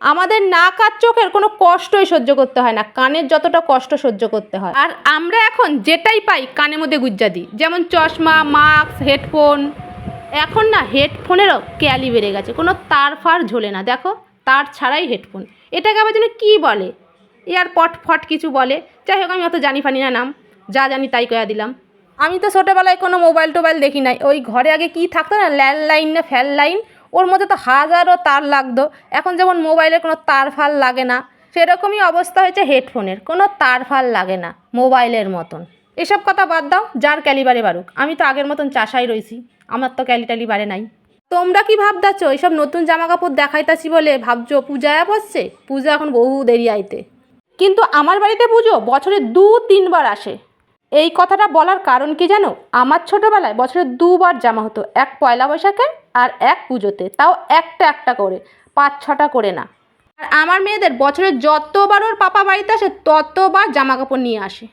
আমাদের নাক আর চোখের কোনো কষ্টই সহ্য করতে হয় না, কানের যতটা কষ্ট সহ্য করতে হয়। আর আমরা এখন যেটাই পাই কানের মধ্যে গুজ্জা দিই, যেমন চশমা, মাস্ক, হেডফোন। এখন না হেডফোনেরও ক্যালি বেড়ে গেছে, কোনো তার ফার ঝোলে না। দেখো, তার ছাড়াই হেডফোন। এটাকে আবার যেন কী বলে? এয়ার পট ফট কিছু বলে। যাই হোক, আমি অত জানি ফানি না নাম, যা জানি তাই কয়া দিলাম। আমি তো ছোটোবেলায় কোনো মোবাইল টোবাইল দেখি নাই। ওই ঘরে আগে কি থাকতো না, ল্যান্ডলাইন না ফ্যান লাইন ওর মধ্যে তো হাজারো তার লাগতো। এখন যেমন মোবাইলের কোনো তার ফাল লাগে না, সেরকমই অবস্থা হয়েছে হেডফোনের। কোনো তার ফাল লাগে না মোবাইলের মতন। এসব কথা বাদ দাও, যার ক্যালিবারে বারুক আমি তো আগের মতন চাষাই রয়েছি আমার তো ক্যালি ট্যালি বাড়ে নাই। তোমরা কি ভাবতাছ এইসব নতুন জামা কাপড় দেখাইতাছি বলে ভাবছ পূজায় বসছে? পূজা এখন বহু দেরি আইতে। কিন্তু আমার বাড়িতে পুজো বছরে দু তিনবার আসে। এই কথাটা বলার কারণ কি জানো? আমার ছোটোবেলায় বছরে দুবার জামা হতো, এক পয়লা বৈশাখে আর এক পুজোতে। তাও একটা একটা করে, পাঁচ ছটা করে না। আর আমার মেয়েদের বছরে যতবার ওর পাপা বাড়িতে আসে, ততবার জামা কাপড় নিয়ে আসে।